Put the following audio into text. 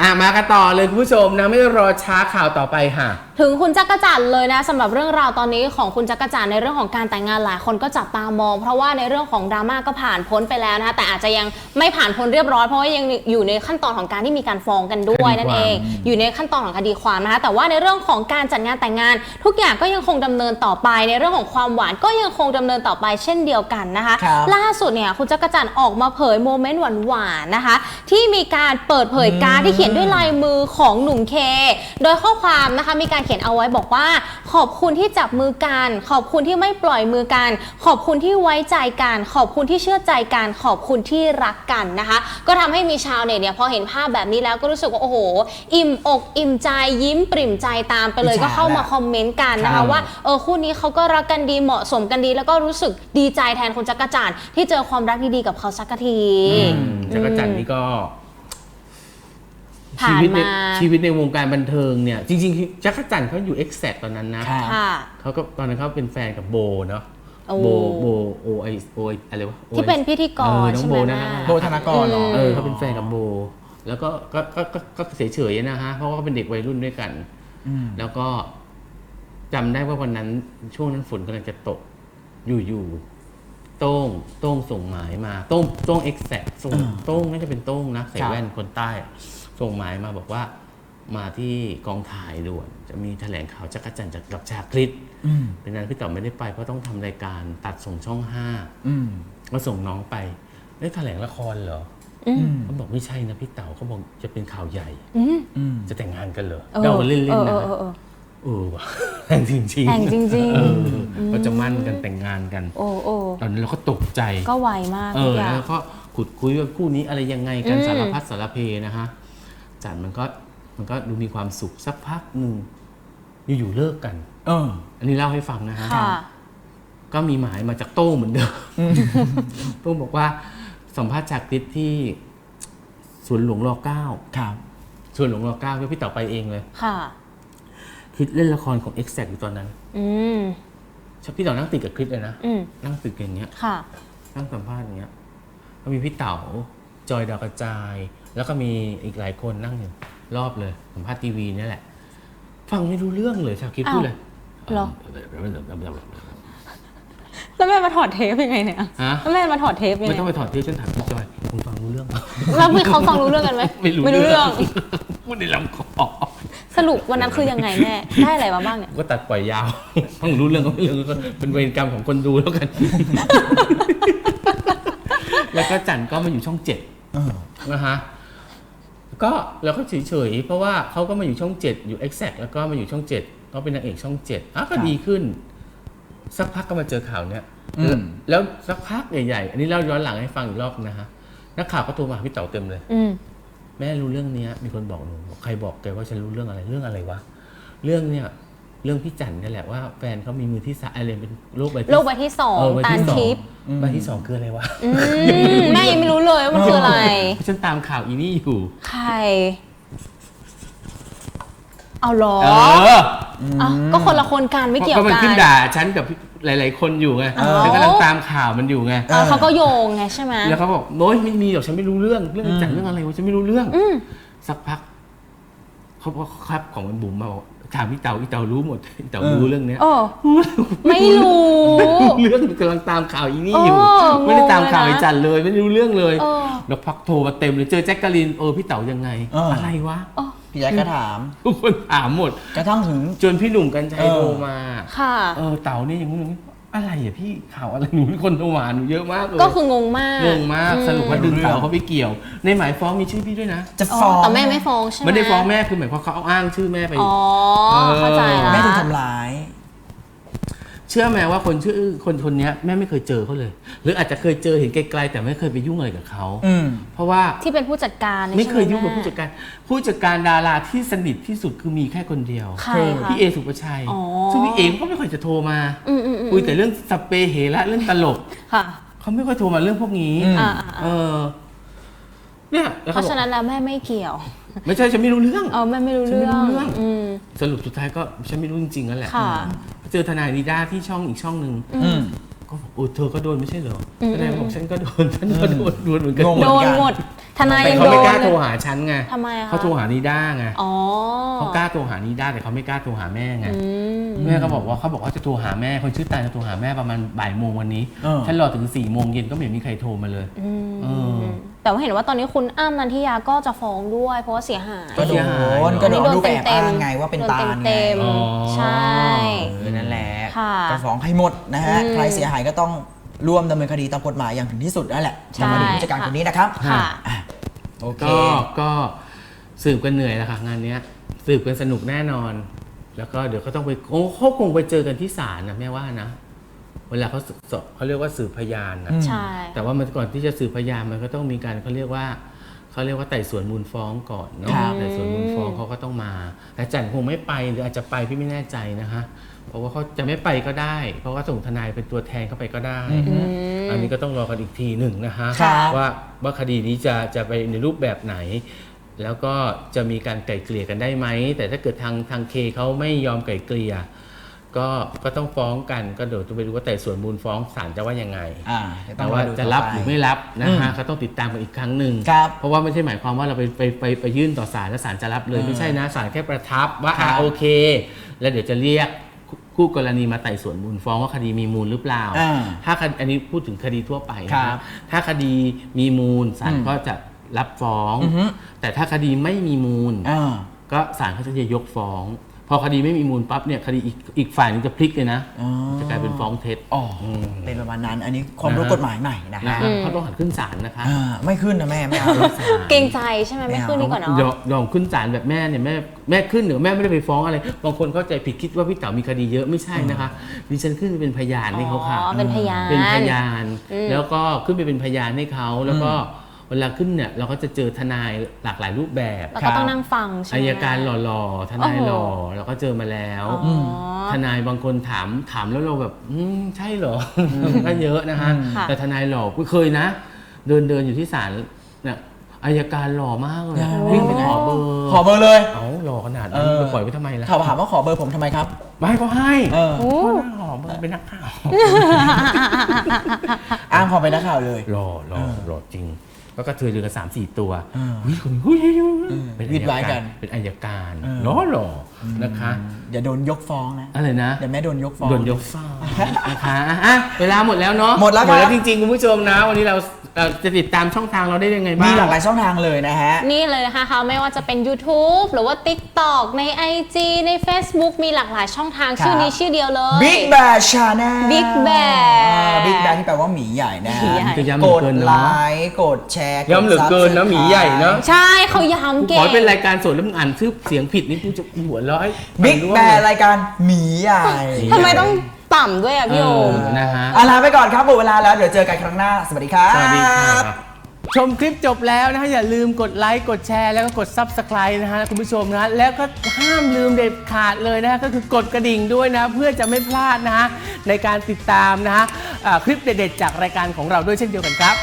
อะมากันต่อเลยคุณผู้ชมนะไม่รอช้าข่าวต่อไปค่ะ ถึงคุณจักรจันทร์เลยนะสำหรับเรื่องราวตอนนี้ของคุณจักรจันทร์ในเรื่องของการแต่งงานหลายคนก็จับตามอง เพราะว่าในเรื่องของดราม่าก็ผ่านพ้นไปแล้วนะคะแต่อาจจะยังไม่ผ่านพ้นเรียบร้อยเพราะว่ายังอยู่ในขั้นตอนของการที่มีการฟ้องกันด้วยคดีความนั่นเอง อยู่ในขั้นตอนของคดีความนะคะแต่ว่าในเรื่องของการจัดงานแต่งงาน ทุกอย่างก็ยังคงดำเนินต่อไป ในเรื่องของความหวานก็ยังคงดำเนินต่อไปเช่นเดียวกันนะคะครับล่าสุดเนี่ยคุณจักรจันทร์ออกมาเผยโมเมนต์หวานๆนะคะ ที่มีการเปิดเผยการดที่เขียนด้วยลายมือของหนุ่มเค โดยข้อความนะคะมีการเขียนเอาไว้บอกว่า ขอบคุณที่จับมือกัน ขอบคุณที่ไม่ปล่อยมือกัน ขอบคุณที่ไว้ใจกัน ขอบคุณที่เชื่อใจกัน ขอบคุณที่รักกันนะคะ ก็ทำให้มีชาวเน็ตเนี่ยพอเห็นภาพแบบนี้แล้วก็รู้สึกว่าโอ้โห อิ่มอกอิ่มใจยิ้มปริ่มใจตามไปเลยอิจฉาก็เข้ามาแหละคอมเมนต์กันนะครัคะบว่าเออคู่นี้เขาก็รักกันดีเหมาะสมกันดี แล้วก็รู้สึกดีใจแทนคุณจักรจันทร์ที่เจอความรักดีๆกับเขาสักทีอืมจักรจันทร์นี่ก็ ผ่าชีนวิตในมาชีวิตในวงการบันเทิงเนี่ย จริงๆจักรจันทร์เขาอยู่เอ็กแซตอนนั้นนะครับค่ะ เขาก็ตอนนั้นเขาเป็นแฟนกับโบเนาะโอ้ โบโบโอไอโอไออะไรวะ OI ที่เป็นพิธีกเอรอน้องใช่ไหโบมนั่นแม่น่ะโบธนากรเหรอ เออเขาเป็นแฟนกับโบ แล้วก็ก็ก็ก็ก็เฉยๆนะฮะเพราะว่าเขาเป็นเด็กวัยรุ่นด้วยกัน อืม แล้วก็จำได้ว่าวันนั้นช่วงนั้นฝนกำลังจะตก อยู่ๆโต้งโต้งส่งหมายมา โต้งโต้งเอ็กแซส่งอ่าโต้งน่าจะเป็นโต้งนะใส่ครับ แว่นคนใต้อะ ส่งหมายมาบอกว่ามาที่กองถ่ายด่วน จะมีแถลงข่าวจักรจันทร์จากกับชาคริตอืมเป็นนั้นพี่ต่อไม่ได้ไปเพราะต้องทำรายการตัดส่งช่องห้าอืมก็ส่งน้องไปได้แถลงละครเหรออืมเขาบอกไม่ใช่นะพี่เต๋าเขาบอกจะเป็นข่าวใหญ่อืมอืมจะแต่งงานกันเหรอออเดากันเล่นๆนะเออเออเออเออว่ะแต่งจริงๆแต่งจริงเออเขาจะมั่นกันแต่งงานกันๆโอ้โอ้ตอนนั้นเราก็ตกใจก็ไวมากเอทุกออย่างแล้วก็ขุดคุยว่าคู่นี้อะไรยังไงกันอืมสารพัดสารเพนะฮะ จันมันก็มันก็ดูมีความสุขสักพักหนึ่งอยู่ๆเลิกกัน เออ อันนี้เล่าให้ฟังนะฮะ ค่ะ ก็มีหมายมาจากโต้งเหมือนเดิม โต้งบอกว่าสัมภาษณ์จากคลิปที่สวนหลวงรอเก้าครับ สวนหลวงรอเก้าก็พี่เต่อไปเองเลย ค่ะคิดเล่นละครของ e x a c t อยู่ตอนนั้นอืม พี่เต่อนั่งติดกับคลิปเลยนะ อืม นั่งติดกันอย่างเงี้ย ค่ะ นั่งสัมภาษณ์อย่างเงี้ยก็มีพี่เต๋าจอยดาวกระจาย แล้วก็มีอีกหลายคนนั่งอยู่รอบเลยสัมภาษณ์ทีวีเนี่ยแหละ ฟังไม่รู้เรื่องเลยชาวคลิปพูดเลยเหรอ แล้วแม่มาถอดเทปยังไงเนี่ยฮะแล้วแม่มาถอดเทปยังไม่ไงต้องไปถอดเทปฉันถามพี่จอยคุณฟังรู้เรื่องปะแล้วพี่เขาฟังรู้เรื่องกันไหมไม่รู้ไม่รู้เรื่อง พูดในลำคอสรุปวันนั้นคือยังไงแม่ ได้อะไรมาบ้างเนี่ย ก็ตัดปล่อยยาวต้องรู้เรื่องก็ไม่รู้ก็เป็นเวรกรรมของคนดูแล้วกัน แล้วก็จันก็มาอยู่ช่องเจ็ดเออนะฮะ ก็เราก็เฉยๆเพราะว่าเขาก็มาอยู่ช่องเจ็ดอยู่ exact แล้วก็มาอยู่ช่องเจ็ดเขาเป็นนางเอกช่องเจ็ดอะก็ดีขึ้น สักพักก็มาเจอข่าวเนี้ยอืมแล้วสักพักใหญ่ๆ อันนี้เล่าย้อนหลังให้ฟังอีกรอบนะฮะนักข่าวก็โทรมาหาพี่เต๋าเต็มเลยอืมแม่รู้เรื่องเนี้ยมีคนบอกหนูบอกใครบอกแกว่าฉันรู้เรื่องอะไรเรื่องอะไรวะเรื่องเนี้ยเรื่องพี่จันนี่แหละว่าแฟนเขามีมือที่สามอะไรเป็นโรคใบที่โลกใบที่สองเออใบตาลที่สองทิพย์ใบที่สองคืออะไรวะอืมแม่ยังไม่รู้เลยว่ามันคืออะไรฉันตามข่าวอีนี่อยู่ใคร เอาเหรอเอออะก็คนละคนกันไม่เกี่ยวก็มันกันขึ้นด่าฉันกับหลาย ๆ คนอยู่ไงอ๋อฉันกำลังตามข่าวมันอยู่ไง เออเขาก็โยงไงใช่ไหม แล้วเขาบอกโน้ยไม่มีหรอกฉันไม่รู้เรื่องเรื่องจันเรื่องอะไรวะฉันไม่รู้เรื่องอืม สักพักเขาบอกครับของมันบุ๋มมาบอกถามพี่เต๋าพี่เต๋ารู้หมดพี่เต๋ารู้เรื่องเนี้ยโอ้ไม่รู้เรื่องกำลังตามข่าวอีนี่อยู่ เออไม่ได้ตามข่าวงงเลยนะไอ้จันเลยไม่ได้รู้เรื่องเลย เออ แล้วพักโทรมาเต็มเลยเจอแจ็คกะลินเออพี่เต๋ายังไง เอออ อะไรวะพี่แจ๊คก็ถาม ทุกคนถามหมด กระทั่งถึง จนพี่หนุ่มกัญชัยเออโทรมา ค่ะ เออเต๋าเนี่ยอย่างนู้นอย่างนี้อะไรอะพี่ข่าวอะไรหนูมีคนโทรมาหนูเยอะมากเลยก็คืองงมากงงมากอืสรุปว่าไม่รู้ดึงเรื่องเต๋าเขาไปเกี่ยว ในหมายฟ้องมีชื่อพี่ด้วยนะจะอ๋อฟ้องแต่แม่ไม่ฟ้องใช่ไหมไม่ได้ฟ้องแม่คือหมายความเขาเอาอ้างชื่อแม่ไป อ๋อเข้าใจละ แม่ถูกทำร้าย เชื่อไหมว่าคนชื่อคนคนเนี้ยแม่ไม่เคยเจอเขาเลย หรืออาจจะเคยเจอเห็นไกลๆแต่ไม่เคยไปยุ่งอะไรกับเขาอืม เพราะว่าที่เป็นผู้จัดการนี่ไม่เคยใช่หยุ่งกับผู้จัดการ ผู้จัดการดาราที่สนิทที่สุดคือมีแค่คนเดียว ใครคะ พี่เอสุปชัยอ๋อ ซึ่งพี่เอก็ไม่ค่อยจะโทรมาอืมอืมอืมคุยแต่เรื่องสเปเหระเรื่องตลกค่ะ เขาไม่ค่อยโทรมาเรื่องพวกนี้อืม อ่าเออเนี่ยแล้วเพเขาราะบอกฉะนั้นแล้วแม่ไม่เกี่ยว ไม่ใช่ฉันไม่รู้เรื่อง เออแม่ไม่รู้ฉันไม่เรื่องรู้เรื่อง อืม สรุปสุดท้ายก็ฉันไม่รู้จริงๆนั่นแหละค่ะ เจอทนายนิด้าที่ช่องอีกช่องหนึ่งอืม ก็บอกโอ้เธอก็โดนไม่ใช่เหรออืม ทนายบอกฉันก็โดนฉันก็โดนโดนเหมือนกันงง โดนหมด ทนายแต่ยังเขาโดไม่นกล้าเลโทรยหาฉันไงทำไมอะคะเขาโทรหานิด้าไงอ๋อเขากล้าโทรหานิด้าแต่เขาไม่กล้าโทรหาแม่ไงอืม แม่ก็บอกว่าเขาบอกว่าจะโทรหาแม่คนชื่อตาลจะโทรหาแม่ประมาณบ่ายโมงวันนี้เออ ฉันรอถึงสี่โมงเย็นก็ไม่เห็นมีใครโทรมาเลย อืม เออ แต่ว่าเห็นว่าตอนนี้คุณอ้ำนันทิยาก็จะฟ้องด้วย เพราะว่าเสียหาย ก็โดเสียหายนเหรอก็โดนโดนดูแอบเต็มๆอ้างไงว่าเป็นตาลโดนไงเต็มอ๋อๆใช่เออนั่นแหละค่ะก็ฟ้องให้หมดนะฮะอืมใครเสียหายก็ต้องร่วมดำเนินคดีตามกฎหมายอย่างถึงที่สุดนั่นแหละใช่นำมาถึงผู้จัดการคนนี้นะครับค่ะโอเค ก็ก็สืบกันเหนื่อยแล้วค่ะงานเนี้ย สืบกันสนุกแน่นอน แล้วก็เดี๋ยวเขาต้องไปโอ้เขาคงไปเจอกันที่ศาลนะแม่ว่านะ เวลาเขาสืบสอบเขาเรียกว่าสืบพยานนะอืมใช่ แต่ว่ามันก่อนที่จะสืบพยานมันก็ต้องมีการเขาเรียกว่าเขาเรียกว่าไต่สวนมูลฟ้องก่อนเนาะครับไต่สวนมูลฟ้องเขาก็ต้องมาแต่จันคงไม่ไปหรืออาจจะไปพี่ไม่แน่ใจนะคะเพราะว่าเขาจะไม่ไปก็ได้ เพราะว่าส่งทนายเป็นตัวแทนเข้าไปก็ได้อืมอันนี้ก็ต้องรอกันอีกทีหนึ่งนะคะครับว่าว่าคดีนี้จะจะไปในรูปแบบไหน แล้วก็จะมีการไกล่เกลี่ยกันได้ไหมแต่ถ้าเกิดทางทางเคเขาไม่ยอมไกล่เกลี่ย ก็ก็ต้องฟ้องกันก็เดี๋ยวต้องไปดูว่าไต่สวนมูลฟ้องศาลจะว่ายังไงอ่าเดี๋ยวต้แต่องว่าดูจะต่อรับไป หรือไม่รับนะฮะอืมก็ต้องติดตามกันอีกครั้งหนึ่งครับ เพราะว่าไม่ใช่หมายความว่าเราไปไปไปไปยื่นต่อศาลแล้วศาลจะรับเลยอืมไม่ใช่นะศาลแค่ประทับว่าครัอ่าบโอเค แล้วเดี๋ยวจะเรียกคู่กรณีมาไต่สวนมูลฟ้องว่าคดีมีมูลหรือเปล่า อ่าถ้าคดีอันนี้พูดถึงคดีทั่วไปนะคครัรับบถ้าคดีมีมูลศาลอืมก็จะรับฟ้อง อือฮึ แต่ถ้าคดีไม่มีมูล อ่า ก็ศาลเขาจะยกฟ้อง พอคดีไม่มีมูลปั๊บเนี่ยคดีอีกอีกฝ่ายหนึงจะพลิกเลยนะ อ๋อ จะกลายเป็นฟ้องเท็จอ๋ออม เป็นประมาณนั้น อันนี้ความรู้นะฮะ กฎหมายใหม่นะนะฮะฮะเขาต้องหันขึ้นศาลนะคะอ่าไม่ขึ้นนะแม่ไม่เอา เกรงใจใช่ไหมไม่ไม่เอา ขึ้นดีกว่าเนาะ ยอมยอมขึ้นศาลแบบแม่เนี่ยแม่แม่ขึ้นหรือแม่ไม่ได้ไปฟ้องอะไร บางคนเข้าใจผิดคิดว่าพี่เต๋ามีคดีเยอะไม่ใช่นะคะดิฉันขึ้นไปเป็นพยานให้เขาค่ะอ๋อเป็นพยานเป็นพยาน อืม แล้วก็ขึ้นไปเป็นพยานให้เขาแล้วก็ เวลาขึ้นเนี่ยเราก็จะเจอทนายหลากหลายรูปแบบแล้วก็ต้องนั่งฟังใช่ไหม อายการหล่อๆ ทนายโอ้โหหล่อเราก็เจอมาแล้ว อ๋อทนายบางคนถามถามแล้วเราแบบ อืมใช่เหรอก็เยอะนะฮะค่ะ แต่ทนายหล่อก็เคยนะ เดินเดินอยู่ที่ศาลเนี่ยอายการหล่อมากเลยโอ้ วิ่งไปขอเบอร์ขอเบอร์เลย เอ้าหล่อขนาดเอนั้นอไปปล่อยไว้ทำไมล่ะถามถามว่าขอเบอร์ผมทำไมครับ ไม่ให้เขาให้เออโอ้เขาหล่อเบอร์เป็นนักข่าว อ้างความเป็นนักข่าวเลย หล่อหล่อหล่อจริง แล้วก็เธอเดือนกันสามสี่ตัวเออหุ้ยคนหุ้ยเออเป็นวิดไว้อายกัการนเป็นอายการเออหล่อหล่อนะคะ อย่าโดนยกฟ้องนะอะไรนะเดี๋ยวแม่โดนยกฟ้องโดนยกฟ้องนะคะอะเวลาหมดแล้วเนาะหมดแล้วครับจริงๆคุณผู้ชมนะ วันนี้เราเราจะติดตามช่องทางเราได้ยังไงบ้าง มีหลากหลายช่องทางเลยนะฮะ นี่เลยนะคะไม่ว่าจะเป็น YouTube หรือว่า TikTok ใน IG ใน Facebook มีหลากหลายช่องทางครับ ชื่อนี้ชื่อเดียวเลย Big Bear Channel Big Bear Big Bear ที่แปลว่าหมีใหญ่นะหมีใหญ่จะย้ำเหลืกอดเกินไลเนาะ ค์กดแชร์ย้ำเหลือเกินนะหมีใหญ่เนอะใช่เขาย้ำกูเก่ของให้เป็นรายการสดแล้วมึงอ่านชื่อเสียงผิดนี่กูจะหัวเร้อยบิ๊กแบร์รายการหมีใหญ่ทำไมต้องต่ำด้วยอะพี่โอมนะฮะเอาลาไปก่อนครับหมดเวลาแล้วเดี๋ยวเจอกันครั้งหน้า สวัสดีครับ สวัสดีครับ ชมคลิปจบแล้วนะฮะอย่าลืมกดไลค์กดแชร์แล้วก็กด Subscribe นะฮะคุณผู้ชมนะฮะแล้วก็ห้ามลืมเด็ดขาดเลยนะฮะก็คือกดกระดิ่งด้วยนะ เพื่อจะไม่พลาดนะฮะในการติดตามนะฮะอ่าคลิปเด็ดๆจากรายการของเราด้วยเช่นเดียวกันครับ